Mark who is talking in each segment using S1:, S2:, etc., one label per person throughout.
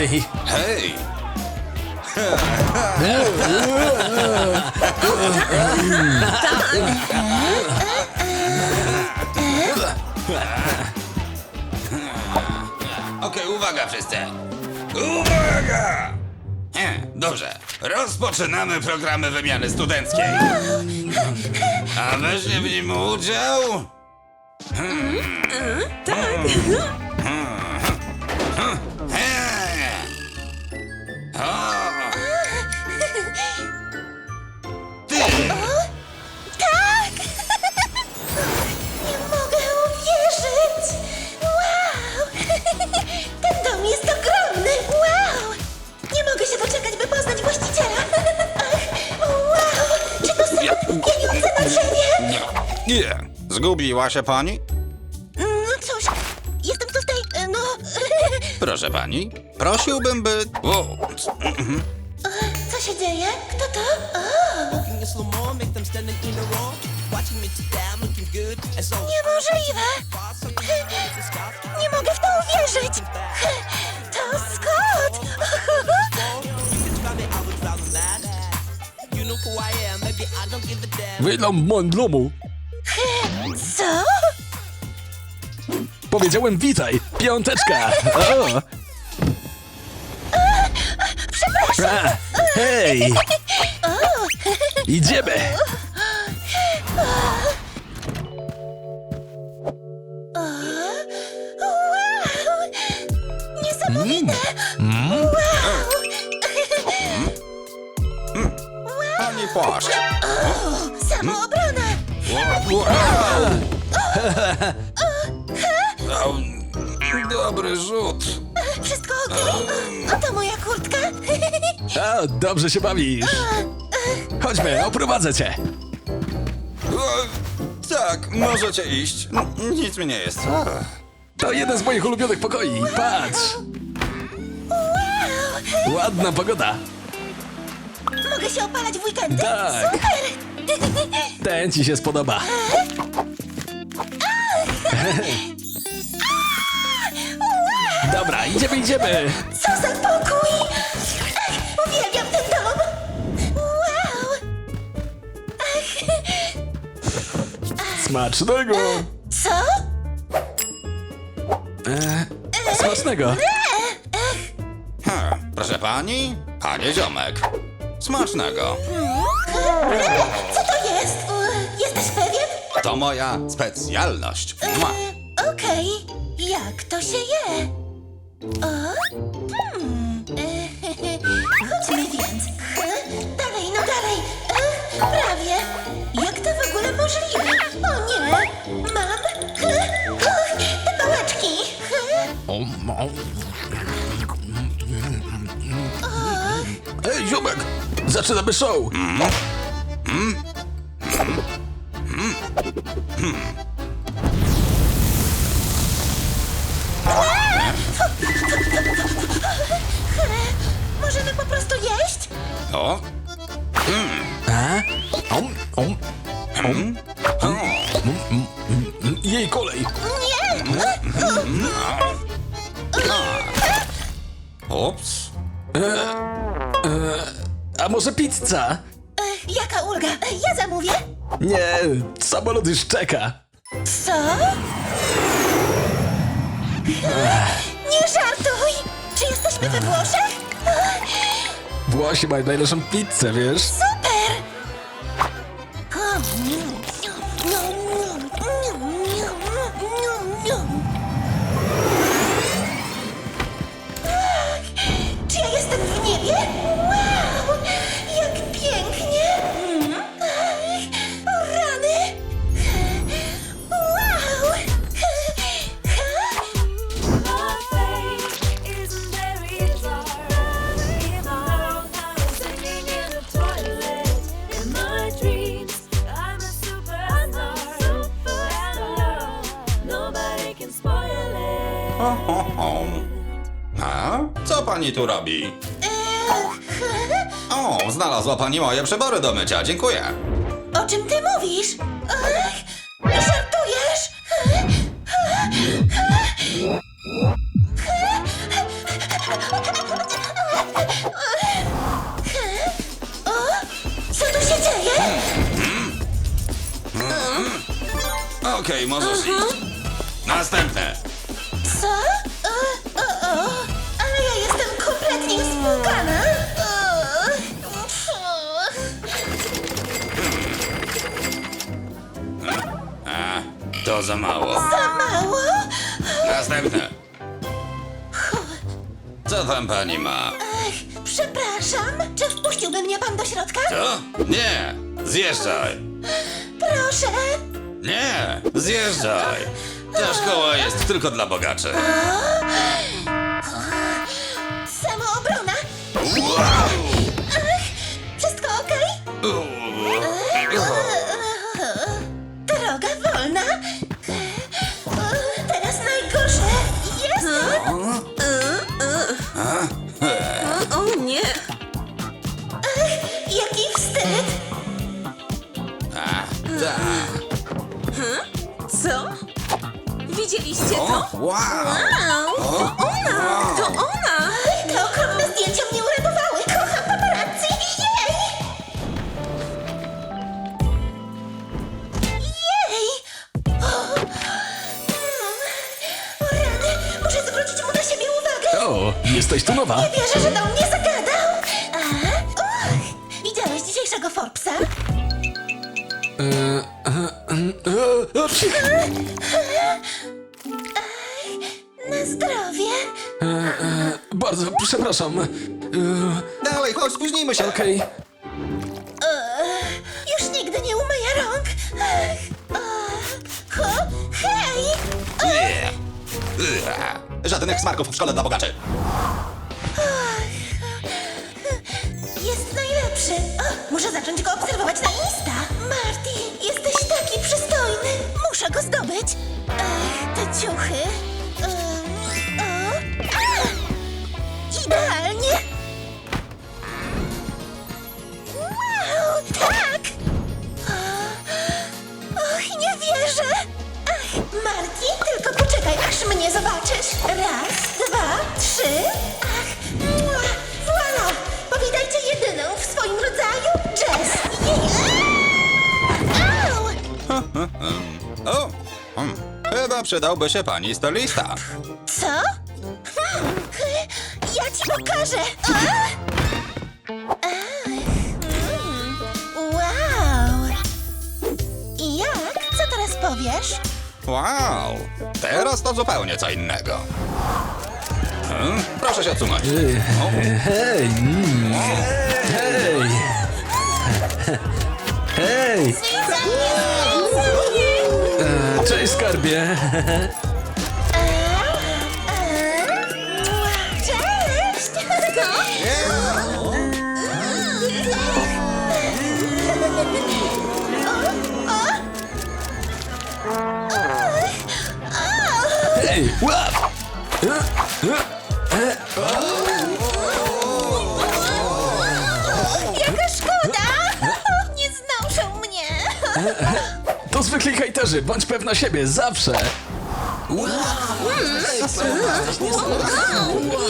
S1: Hej!
S2: Hej! Okej, uwaga wszyscy! Uwaga! E, dobrze, rozpoczynamy programy wymiany studenckiej. A weźmie w nim udział... Eee. O! Ty!
S3: Tak! Nie mogę uwierzyć! Wow! Ten dom jest ogromny! Wow! Nie mogę się doczekać, by poznać właściciela! Ach, wow! Czy to są pieniądze na drzewie?
S2: Nie. Zgubiła się pani?
S3: No cóż, jestem tutaj, no...
S2: Proszę pani, prosiłbym, by...
S3: Co się dzieje? Kto to? O, niemożliwe! Nie mogę w to uwierzyć! To Scott!
S1: Wylam mądlomu!
S3: Co?
S1: Powiedziałem witaj! Piąteczka! O! Hej! Idziemy! A, dobrze się bawisz! Chodźmy, oprowadzę cię!
S2: O, tak, możecie iść. N- Nic mi nie jest.
S1: To jeden z moich ulubionych pokoi! Patrz! Ładna pogoda!
S3: Mogę się opalać w weekendy?
S1: Tak.
S3: Super!
S1: Ten ci się spodoba! Dobra, idziemy, idziemy!
S3: Co za pokój! Ach, uwielbiam ten dom! Wow!
S1: Smacznego!
S3: Co?
S1: Smacznego!
S2: Ha, proszę pani, panie ziomek. Smacznego.
S3: Co to jest? Jesteś pewien?
S2: To moja specjalność. Mua.
S3: Okej, jak to się je? O? Hmm. Mam te pałeczki.
S1: Ej, ziomek! Zaczynamy show!
S3: Możemy po prostu jeść?
S2: O,
S1: A? Om, om, om.
S2: Ups.
S1: A może pizza?
S3: E, Jaka ulga? E, Ja zamówię.
S1: Nie, samolot już czeka.
S3: Co? Nie żartuj! Czy jesteśmy we Włoszech?
S1: Włosi mają najlepszą pizzę, wiesz?
S3: Super!
S2: Pani tu robi? O, znalazła pani moje przybory do mycia, dziękuję.
S3: O czym ty mówisz?
S2: Następne.
S3: Co
S2: tam pani ma?
S3: Ech, przepraszam. Czy wpuściłby mnie pan do środka?
S2: Co? Nie! Zjeżdżaj!
S3: Proszę.
S2: Nie! Zjeżdżaj! Ta szkoła jest tylko dla bogaczy.
S3: Samoobrona.
S2: Wow! Wow!
S4: Wow! To ona! To ona!
S3: Te okropne zdjęcia mnie uratowały. Kocham paparazzi. Jej! Jej! O, Mm. o rany. Muszę zwrócić mu na siebie uwagę.
S1: O, jesteś tu nowa.
S3: Nie wierzę, że do mnie zagadał. A? Och, widziałeś dzisiejszego Forbesa?
S1: E, o, psi. Przepraszam. E,
S2: Dalej, chodź, spóźnijmy się.
S1: Okej.
S3: Już nigdy nie umyję rąk. Ho, hej!
S2: Nie. Żadnych smarków w szkole dla bogaczy.
S3: Jest najlepszy. O, muszę zacząć go obserwować na Insta. Marty, jesteś taki przystojny. Muszę go zdobyć. Ech, te ciuchy. Mnie zobaczysz. Raz, dwa, trzy. Ach, mua, voila! Powitajcie jedyną w swoim rodzaju Jess. Jej. Au!
S2: O, hmm. chyba przydałby się pani stylista.
S3: Co? Hmm, ja ci pokażę. A? Ach, mm, Wow! I jak? Co teraz powiesz?
S2: Wow, teraz to zupełnie co innego. Hmm? Proszę się odsunąć. O,
S1: Hej! mm, Hej! Hej! E, cześć, skarbie.
S3: Jaka szkoda! Nie znoszą mnie!
S1: To zwykli hejterzy, bądź pewna siebie, zawsze!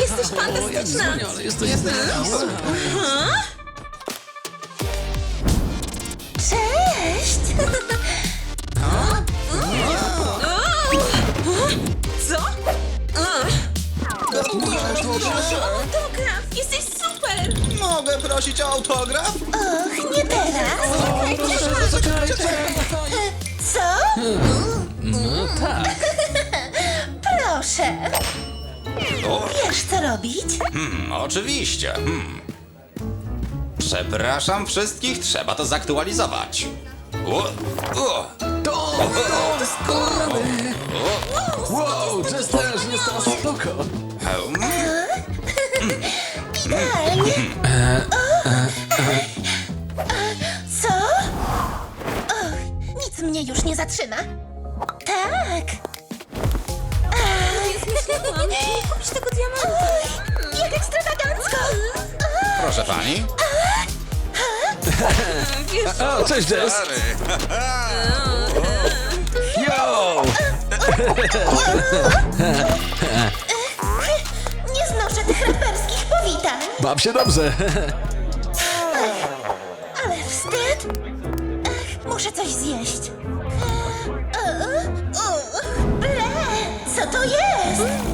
S4: Jesteś fantastyczna!
S1: Ale jesteś...
S3: Cześć!
S4: Autograf! Jesteś super!
S2: mogę prosić o autograf?
S3: Och, nie teraz! Co?
S1: No tak.
S3: Proszę!
S2: O,
S3: Wiesz, co robić?
S2: hmm, oczywiście. Hmm. Przepraszam wszystkich, trzeba to zaktualizować. O, o,
S1: To! Doskonale! Wow, też jest teraz spoko!
S3: Idealnie! Co? Och, nic mnie już nie zatrzyma. Tak!
S4: Kupić tego diamentu!
S3: Oj, jak ekstrawagancko!
S2: Proszę pani.
S4: Wiesz,
S1: O, cześć, Jess! Yo!
S3: Raperskich powitań,
S1: Baw się dobrze!
S3: ale wstyd! Ech, muszę coś zjeść. Ech, Ble! Co to jest?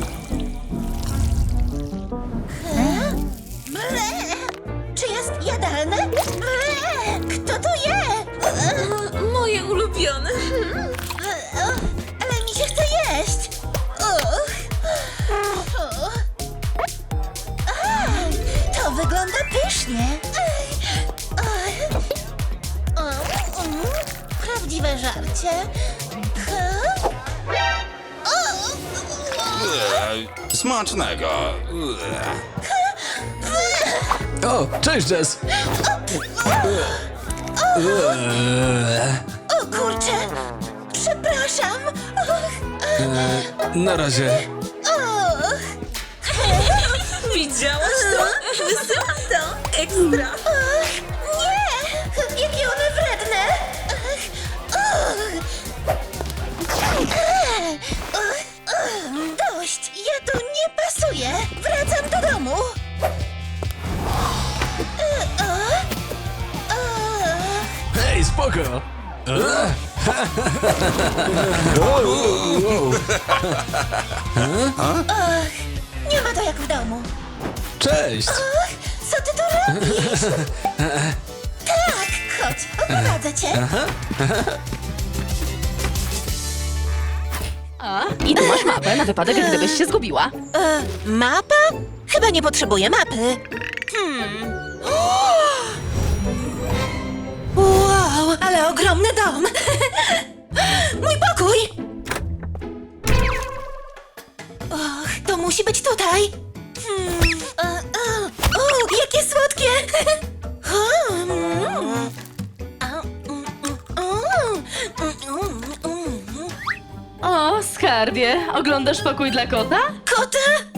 S2: Smacznego.
S1: O, cześć, Jess.
S3: O kurczę! Przepraszam!
S1: Na razie.
S3: och.
S4: Widziałaś to? Wysyłam to. Ekstra.
S3: Och,
S1: Hej, spoko.
S3: Nie ma to jak w domu.
S1: Cześć.
S3: Och, co ty tu robisz? tak, chodź, oprowadzę cię.
S5: A, i tu masz mapę na wypadek, gdybyś się zgubiła.
S3: E, mapa? Chyba nie potrzebuję mapy. Hmm. Ale ogromny dom. Mój pokój. Och, to musi być tutaj. Hmm. e, e, O, jakie słodkie. A, mm, mm, mm, mm, mm.
S5: O, skarbie, oglądasz pokój dla kota?
S3: Kota?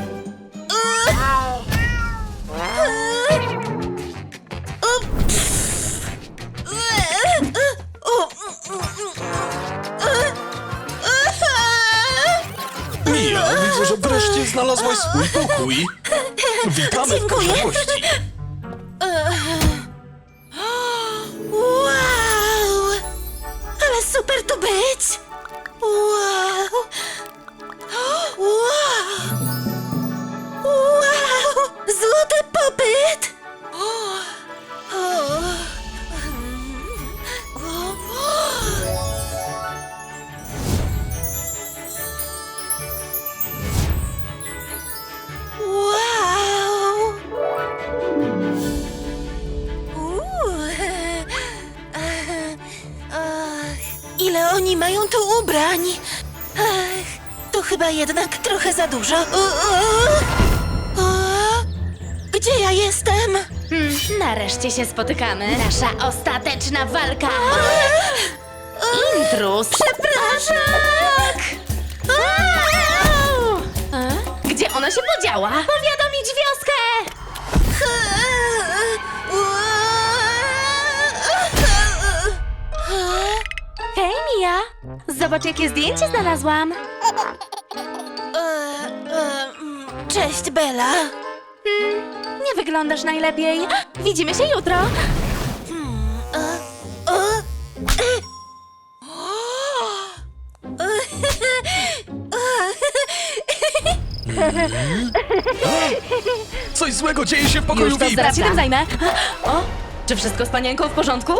S1: Znalazłaś swój pokój. Witamy w
S3: Dziękuję.
S1: posiadłości.
S3: Ile oni mają tu ubrań? Ach, to chyba jednak trochę za dużo. U, u. O, gdzie ja jestem?
S5: Hmm, nareszcie się spotykamy. Nasza ostateczna walka. Intrus.
S3: Przepraszam! Au!
S5: A? Gdzie ona się podziała? Powiadomić wioskę! Hej, Mia! Zobacz, jakie zdjęcie znalazłam.
S3: E, e, mm, Cześć, Bella.
S5: Nie wyglądasz najlepiej. Widzimy się jutro.
S1: Coś złego dzieje się w pokoju
S5: Już to
S1: VIP.
S5: zaraz się tym zajmę. O, czy wszystko z panienką w porządku?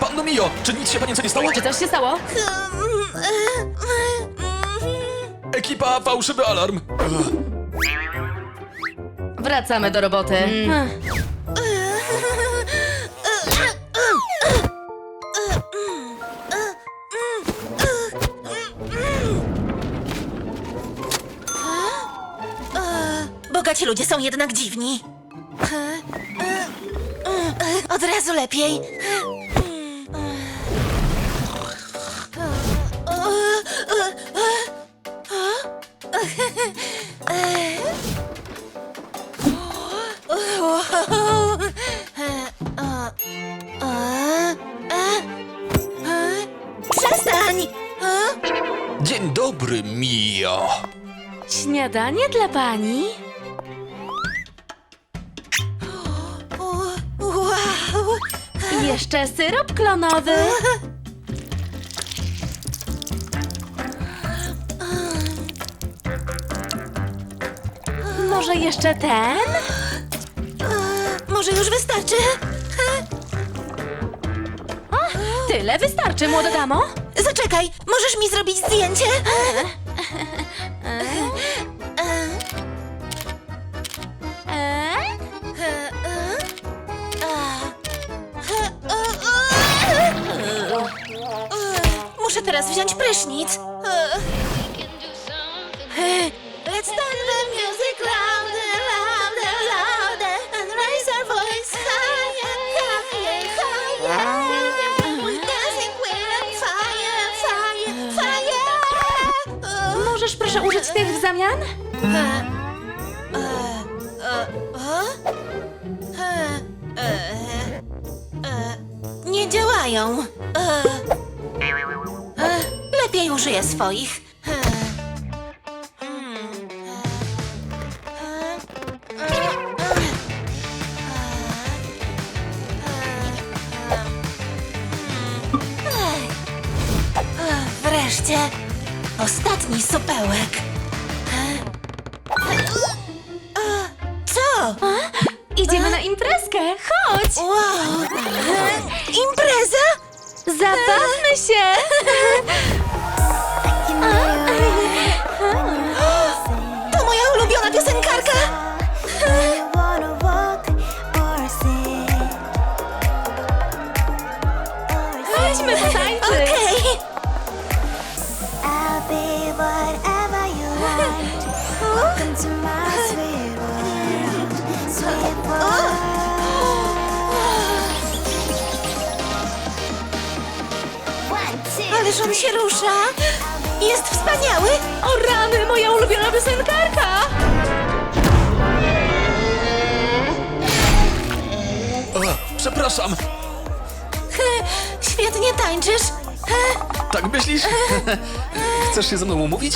S1: Panno Mio, czy nic się panience nie stało?
S5: Czy coś się stało?
S1: Ekipa, fałszywy alarm.
S5: Wracamy do roboty.
S3: Bogaci ludzie są jednak dziwni. Od razu lepiej.
S1: dobry, Mio.
S5: Śniadanie dla pani? Jeszcze syrop klonowy. Może jeszcze ten?
S3: Może już wystarczy?
S5: Tyle wystarczy, młoda damo.
S3: Zaczekaj, możesz mi zrobić zdjęcie? Muszę teraz wziąć prysznic.
S5: Proszę użyć tych w zamian?
S3: Nie działają. E, e, Lepiej użyję swoich. E, mm, e, e, e, e, e, e, Wreszcie ostatni supełek. E, e, Co?
S5: Idziemy na imprezkę, chodź!
S3: Wow! E, Impreza?
S5: Zabawmy się!
S3: To
S6: Welcome to my sweet world, sweet world. One, two,
S3: Ależ on się rusza! Jest wspaniały!
S5: O rany, moja ulubiona piosenkarka!
S1: O, przepraszam.
S3: Świetnie tańczysz!
S1: Tak myślisz? Chcesz się ze mną umówić?